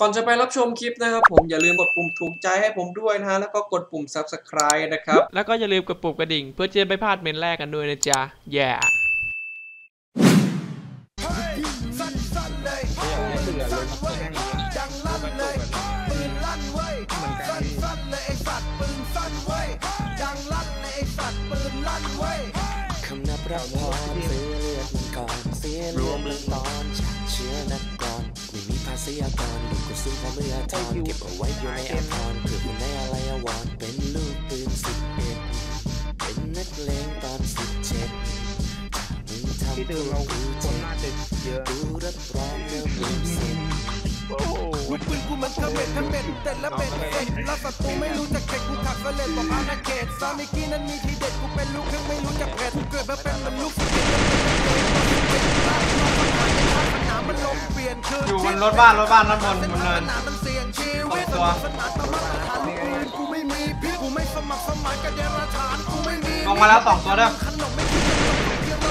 ก่อนจะไปรับชมคลิปนะครับผมอย่าลืมกดปุ่มถูกใจให้ผมด้วยนะฮะแล้วก็กดปุ่ม subscribe นะครับ แล้วก็อย่าลืมกดปุ่มกระดิ่ง เพื่อจะไม่พลาดเมนแรกกันด้วยนะจ๊ะแย่สั้นๆเลยสั้นๆเว้ยดังลั่นเลยปืนลั่นเว้ยสั้นๆเลยไอ้สัตว์ปืนสั้นเว้ยดังลั่นเลยไอ้สัตว์ปืนลั่นเว้ยคำนับรับพรซื้อเลือดมันก่อนเสียเลือดมันตอนฉาก เชื้อนักกรอนไม่มีภาษีอากรลูกกระสุนพร้อมเลือดทอนเก็บเอาไว้อยู่ในอาพรณ์เพื่อคนในอะไรอวรเป็นลูกปืนสิบเอ็ดเป็นนักเลงตอนสิบเจ็ดมึงทำที่ตัดื่วมเรากูคเจ็นบน่าจะเยอะกูรับรองเมื่อมึงเสร็จลูกปืนกูมันเขม็ดเขม็ดเต็ดและเบ็ดเสร็จแล้วศัตรูไม่รู้จักเข็ดกูขับเสล็ดบอกอาณาเขตซามิกี้นั้นมีทีเด็ดกูเป็นลูกครึ่งไม่รู้จักเผ็ดกูเกิดมาเป็นมันลูกสิบเอ็ด อยู่บนรถบ้านรถบ้านรถบนบนเนินตัวลงมาแล้วสองตัวเด้อเพียงมา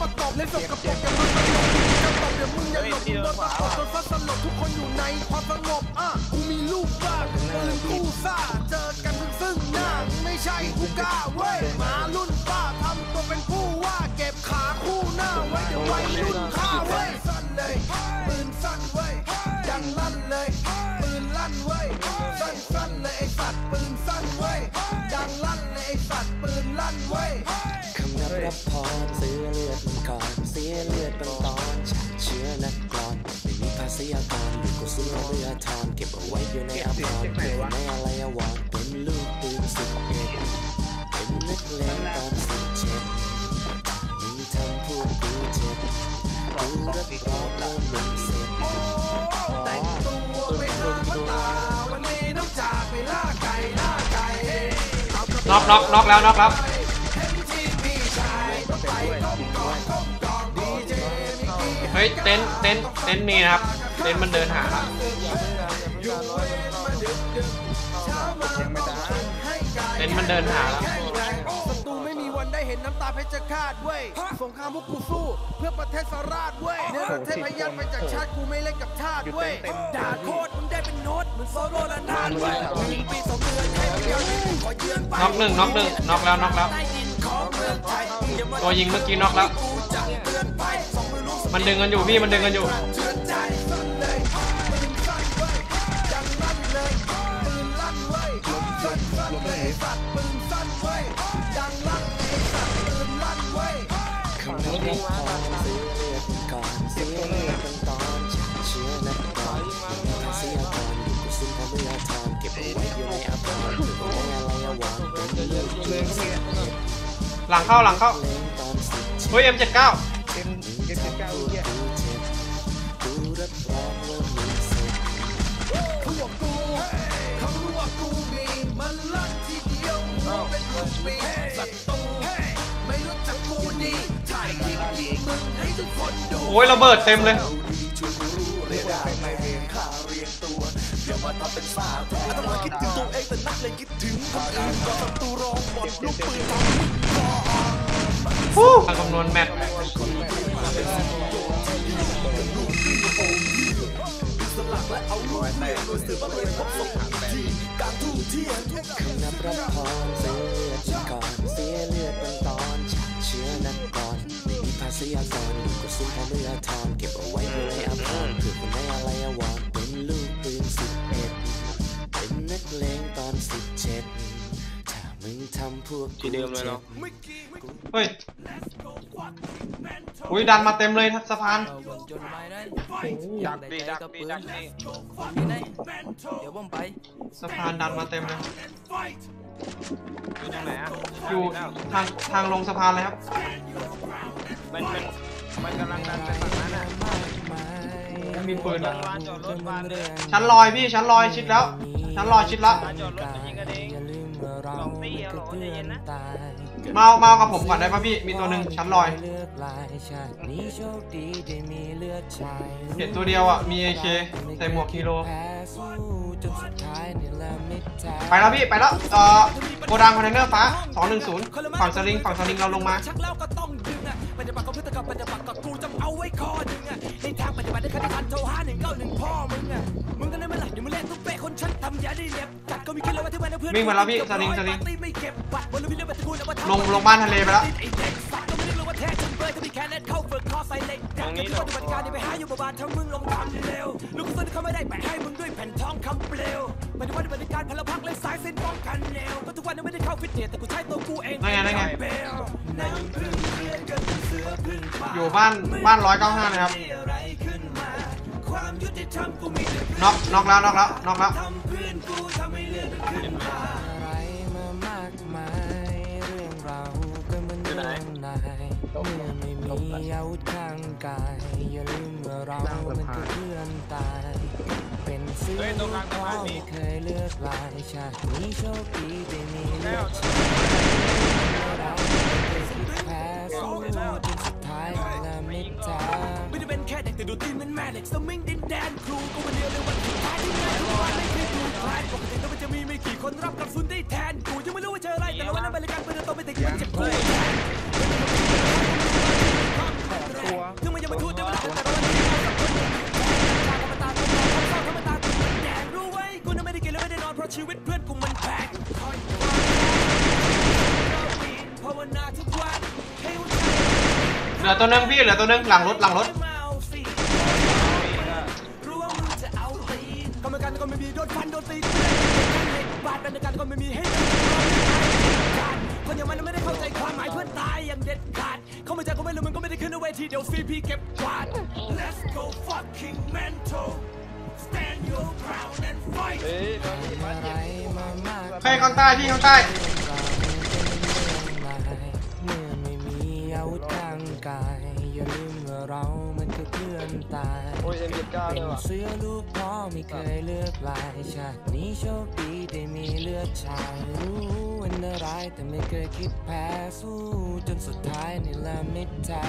ประกอบเล่นสกปรกอย่ามาตลกจะตบเดี๋ยวมึงอย่าหลบมึงโดนตะกอกจนฟ้าสลบทุกคนอยู่ในความสงบอะกูมีลูกบ้านปืนกูซ่าเจอกันมึงซึ่งหน้าไม่ใช่กูกล้าเว้ยมารุ่นป้าทำตัวเป็นผู้ว่าเก็บขาคู่ ไว้เดี๋ยวไว้รุ่นข้าเว้ยสั้นเลยปืนสั้นเว้ยดังลั่นเลยปืนลั่นเว้ยสั้นสั้นเลยไอ้สัตว์ปืนสั้นเว้ยดังลั่นเลยไอ้สัตว์ปืนลั่นเว้ยคำนับรับพรซื้อเลือดมันก่อนเสียเลือดเป็นตอนฉากเชื้อนักกรอนไม่มีภาษีอากรลูกกระสุนพร้อเลือทอนเก็บเอาไว้อยู่ในอารเพื่อคนในอะไรอวรเป็นลูกปืนสิบเอ็ดเป็นนักเลงตอน วกกูเจ็บกูรับรองว่ามึงเสร็จแต่งตัวไปหาพ่อตาวันนี้ต้องจากไปล่าไก่ล่าไก่น็อกน็อกน็อกแล้วน็อกแล้วเฮ้ยเต็นเต็นเต็นมีนะครับ เต็นมันเดินหาละอยู่เต็นมันเดินหาแข็ง เห็นน้ำตาเพชรฆาตเว้ยสงครามพวกกูสู้ เพื่อประเทศสราชเว้ยเนรเทพยันไปจากชาติกูไม่เล่นกับชาติเว้ยด่าโคตรมึงได้เป็นโน้ตมึงโซโล่ละนานเว้ยหนึ่งปีสองเดือนแค่เดียวนี้ขอเยือนไปน็อกหนึ่งน็อกหนึ่งน็อกแล้วน็อกแล้วใต้ดินของเมืองไทยอย่ามาตัวยิงเมื่อกี้น็อกแล้วกูจังเตือนไปสองมือลูกมันดึงกันอยู่พี่มันดึงกันอยู่เตือนใจสั้นเลยปืนสั้นเว้ยดังลั่นเลยปืนลั่นเว้ยสั้นสั้นเลยไอ้สัตว์ปืนสั้น คำนับรับพรซื้อเลือดก่อนเสียเลือดเป็นตอนฉากเชื้อนักกรอนไม่มีภาษีอากรลูกกระสุนพร้อมเลือทอนเก็บเอาไว้อยู่ในอาพรณ์เพื่อคนอะไรอวรเป็นลูกปืนสิบเอ็ดหลังเข้าหลังเข้าเฮ้ย M79 เอ็มเอ็มเก้าเยี่ยเขาบอกกูเขารู้ว่ากูมีมันลั่นทีเดียวมึงเป็นคนมีศั อ้ยระเบิดเต็มเลยฟู้คำนวณแมทนับรับพรซื้อเลือดมันก่อนเสียเลือดเป็นตอนเชื้อนักกรอน ไม่มีภาษีอากรลูกกระสุนพอมเมื่อทอนเก็บเอาไว้อยู่ในอาพรณ์เพื่อคนในอะไรอวรเป็นลูกปืนสิบเอ็ดเป็นนักเลงตอนสิบเจ็ดถ้ามึงทำพวกกูที่เดิมเลยเนาะเฮ้ยอุ้ยดันมาเต็มเลยสะพาน ดักดีดักดีดักดีเดี๋ยวผมไปสะพานดันมาเต็มเลยอยู่ตรงไหนอะอยู่ทางทางลงสะพานเลยครับมันมันมันกำลังดันไปฝั่งนั้นอะมีปืนจออะดวานจอดรถวานเลยชั้นลอยพี่ชั้นลอยชิดแล้วชั้นลอยชิดแล้ววานจอดรถจะยิงกันเองลองตีเอาหรอใจเย็นนะ มาเมาเอากับผมก่อนได้ป่ะพี่ มีตัวหนึ่งชั้นลอยเห็นตัวเดียวอะ มีเอเคใส่หมวกฮีโร่ไปแล้วพี่ ไปแล้ว เอ่อโกดังคอนเทนเนอร์ฟ้า 210 ฝั่งสลิง ฝั่งสลิงเราลงมาทางปฏิบัติได้ขั้นทันโทรหาหนึ่งเก้าหนึ่งพ่อมึงอะมึงก็ได้มาหลักอยวมึงเล่นทุกเป๊ะคนฉันทำยาได้เล็บ วิ่งมาแล้วพี่สลิงสลิงลงลงบ้านทะเลไปแล้วตรงนี้เหรอการไปหาอยู่บ้านทั้งมึงลงทำเร็วลูกกระสุนเขาไม่ได้แปะให้มึงด้วยแผ่นทองคำเปลวมันว่าปฏิการพลพักและสายเส้นป้องกันแนวก็ทุกวันนี้ไม่ได้เข้าฟิตเนสแต่กูใช้ตัวกูเองนั่นไงนั่นไงเบลน้ำพึ่งเรียนกันเสือพึ่งป่าอยู่บ้านบ้านร้อยเก้าห้านะครับมีอะไรขึ้นมาความยุติธรรมกูมีแต่น็อกน็อกแล้วน็อกแล้วน็อกแล้ว เมื่อไม่มีอาวุธข้างกายอย่าลืมว่าเรามันคือเพื่อนตาย เป็นเสื้อเฮ้ยตรงกลางสะพานมีไม่เคยเลือกลายชาตินี้โชคดีได้มีเลืแล้อวกชาเราแพ้สู้จนสุดท้ายและมิตรทางไม่ได้เป็นแค่เด็กแต่ดูตีนเป็นแม่เหล็กสมิงดินแดนครูก็วันเดียวในวันสุดท้ายที่แม่ เหลือตัวนึงพี่เหลือตัวนึงหลังรถหลังรถรู้ว่ามึงจะเอาตีนกรรมการก็ไม่มีโดนฟันโดนตีนบาดเป็นการก็ไม่มีให้คนอย่างมันไม่ได้เข้าใจความหมายเพื่อนตายอย่างเด็ดขาด เข้ามาจากก็ไม่รู้มึงก็ไม่ได้ขึ้นในเวทีเดี๋ยวซีพีเก็บกวาด Let's go fucking mental Stand your ground and fight เฮ้ยตอนนี้มาอะไรเจ็บมามากใครข้างใต้พี่ข้างใต้ เก้าเป็เลยนว่ะเสื้อลูกพ่อไม่เคยเลือกลายชาตินี้โชคดีได้มีเลือดชายรู้อันตรายแต่ไม่เคยคิดแพ้สู้จนสุดท้ายนี่แหละมิตรทา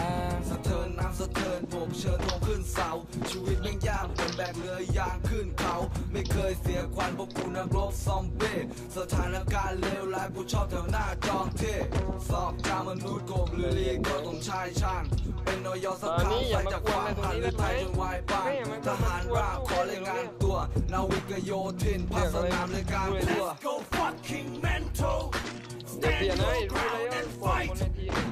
สะเทินน้ำสะเทินผมเชิญทงขึ้นเสาชีวิตแม่งยากเป็นแบกเรือยางขึ้นเขา ไม่เคยเสียควันเพราะกูนักรบซอมเบ้สถานการณ์เลวร้ายกูชอบแถวหน้าจอมเท่สอบจามนุษย์โกบหรือเรียกก็ต้องชายช่างเป็นนอยสักครั้งไฟจากความผ่านหรือไทยจนวายปานทหารราบขอรายงานตัวนาวิกโยธินภาคสนามเลยการตัว Go fucking mental เดี๋ยว Stand เปลี่ยนให้ your รู้ ground แล้ว and กว่าคน fight ในทีม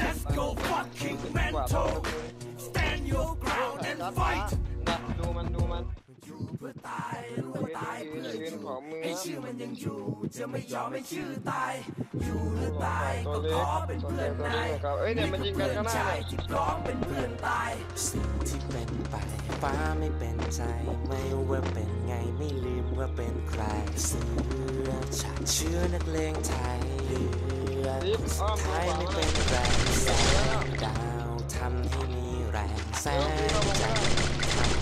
Let's go fucking mental Stand your ground and fight ดักดูมันดูมัน อยู่เพื่อตายรู้ว่าตายยืนเพื่อยืนของมือให้ชื่อมันยังอยู่ จะไม่ยอมให้ชื่อตาย อยู่หรือตายก็ขอเป็นเพื่อนนายครับเอ้ยเนี่ยมันยิงกันก็ได้ใช่ที่พร้อมเป็นเพื่อนตายสิ่งที่เป็นไปฟ้าไม่เป็นใจไม่ว่าเป็นไงไม่ลืมว่าเป็นใครเสื้อชาติเชื้อนักเลงไทยเลือดสุดท้ายไม่เป็นแรงแสงดาวทำให้มีแรงแสงจันทร์ทำให้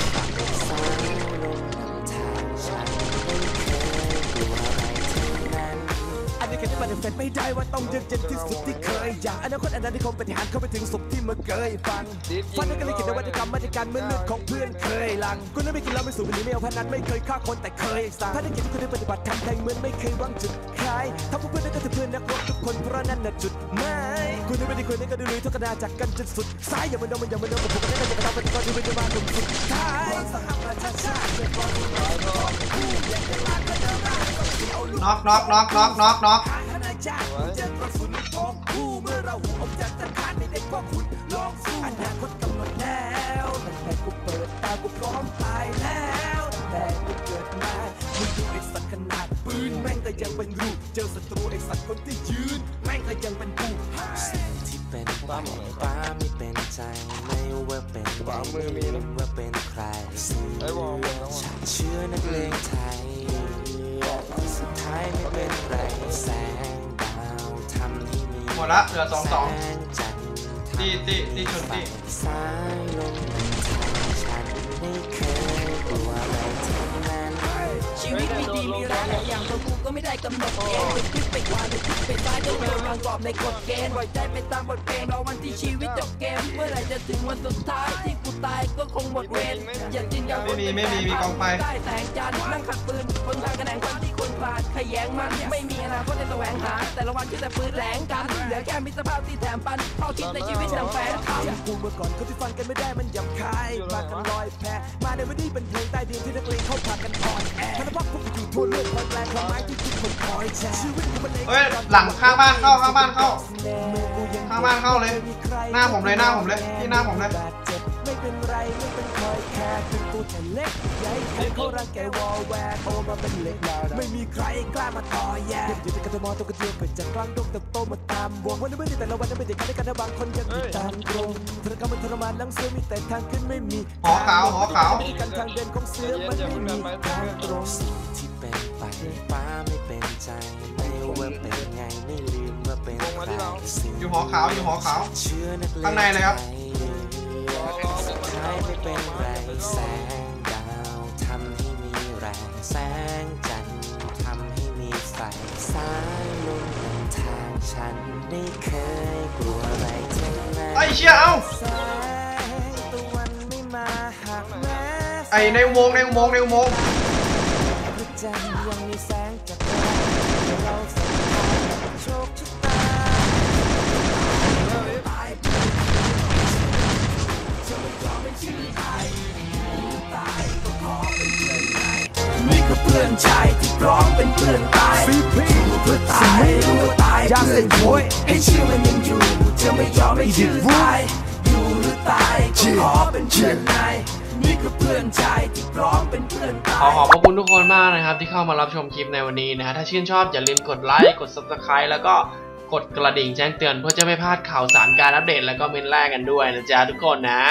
อันั้นอันนี้แค่ที่มันเป็นไม่ได้ว่าต้องเย็นเย็นที่สุดที่เคย อยากอนาคตอันนั้นที่คงปฏิหารเข้าไปถึงสุขที่เมื่อเคยฟังฟันก็เลยคิดในวัฒกรรมมาตรการเมื่อเลือดของเพื่อนเคยหลังกูนั้นไม่กินเหล้าไม่สูบบุหรี่ไม่เอาพนันไม่เคยฆ่าคนแต่เคยสั่งภารกิจที่กูได้ปฏิบัติทำแทงเหมือนไม่เคยหวังจุดขายทำเพื่อนนั่นก็คือเพื่อนนักรบทุกคนเพราะนั่นน่ะจุดหมาย กูนั้นไม่ได้คุยนั่นก็ดูลุยทุกกระดาจากกันจนสุดสายอย่ามาโดนมันอย่ามาโดนกับผมก็ได้แต่จะทำปฏิบัติที่เป็นมาหนุ่มสุดท้ายสหประชาชาติน็อกน็อกน็อกน็อกน็อกน็อกอาณาจักรเจอกระสุนทองคู่เมื่อเราหัวออกจากทหารในเด็กพ่อคุณลองสู้อนาคตกำหนดแล้วตั้งแต่กูเปิดตากูพร้อมตายแล้วแต่กูเกิดมา ยังเป็นรูเจอศัตรูไอ้สัตว์คนที่ยืน แม่งก็ยังเป็นกูสิ่งที่เป็นไปฟ้าไม่เป็นใจไม่ว่าเป็นขวามือมีนะว่าเป็นใครเสื้ไอ้วอลหมดแล้วออะชาติเชื้อนักเลงไทยสุดท้ายไม่เป็นไรแสงดาวทำให้มีหมดละเหลือสองสองแสจันทร์ทำตีตีตีชนตี ฉันไม่เคยกลัวอะไรทั้งนั้นชีวิตมีดีมีร้ายหลายอย่างตัวกูก็ไม่ได้กำหนดเกณฑ์ไปคิดไปกว่าไปคิดไปซ้ายจนเจอวางกรอบในกฎเกณฑ์ปล่อยใจไปตามบทเพลงรอวันที่ชีวิตจบเกม เมื่อไหร่จะถึงวันสุดท้ายที่กูตายก็คงหมดเวรอย่าจินอย่าไม่มีไม่มีมีกองไฟได้แสงจันทร์นั่งขัดปืนบนทางกระแหนงคนที่คนาดขยงมัน ไม่มีอนาคตในแสวงหา แต่ละวันคือแต่ปืนแหลงกันเหลือแค่มิตรภาพที่แถมปันพอคิดในชีวิตดังแฟนคำกูเมื่อก่อนคนที่ฟังกันไม่ได้มันหยำคายมากันลอยแพมาในวันนี้เป็นเพลงใต้ดินที่นักเลงเข้าพากันอ่อนแอธนพัฒน์พวกอยู่ทั่วโลกคอยแปลความหมายที่ทุกคนคอยแชร์ชีวิตมันเองเฮ้ยหลังข้างบ้านเข้าข้างบ้านเข้าข้างบ้านเข้าเลย หน้าผมเลยหน้าผมเลยที่หน้าผมเลย เจ็บไม่เป็นไรไม่เป็นคอยแค่ถึงกูจะเล็กใหญ่ใครเขารังแกวอลแวร์โตมาเป็นเหล็กไม่มีใครกล้ามาต่อแย่อยู่ในกทมตัวกระเดียวเกิดจากกลางดงเติบโตมาตามวงวันนี้ไม่ได้แต่ละวันนั้นไม่ได้กันได้กันนะบางคนยังอยู่ตามตรงธนกรรมมันทรมานหลังเสือมีแต่ทางขึ้นไม่มีหอขาวหอขาวไม่ได้กันทางเดินของเสือมันไม่มีทางตรงสิ่งที่เป็นไปฟ้าไม่เป็นใจไม่ว่าเป็นไงไม่ลืมว่าเป็นใครสิ่งอยู่หอขาวอยู่หอขาวเชื่อนักเลงข้างในเลยครับสุดท้าย ไม่เป็นไรแสงดาวทำให้มีแรงแสงจันทร์ทำให้มีไฟสายลมนำทางฉันไม่เคยกลัวอะไรทั้งนั้นไอ้เชี่ยเอ้าแสงตะวันไม่มาหากแม้ไอ้ในอุโมงค์ในอุโมงค์ในอุโมงค์ พื่อนชายที่พร้อมเป็นเพื่อนตายอยู่เพื่อตายรู้ว่าตายเพื่อนอยู่ให้ชื่อมันยังอยู่จะไม่ยอมให้ชื่อตายอยู่หรือตายก็ขอเป็นเพื่อนนายนี่ก็เพื่อนชายที่พร้อมเป็นเพื่อนตาขอยขอบพระคุณทุกคนมากนะครับที่เข้ามารับชมคลิปในวันนี้นะฮะถ้าชื่นชอบอย่าลืมกดไลค์กด subscribe แล้วก็กดกระดิ่งแจ้งเตือนเพื่อจะไม่พลาดข่าวสารการอัปเดต แล้วก็เมนแรกกันด้วยนะจ๊ะทุกคนนะ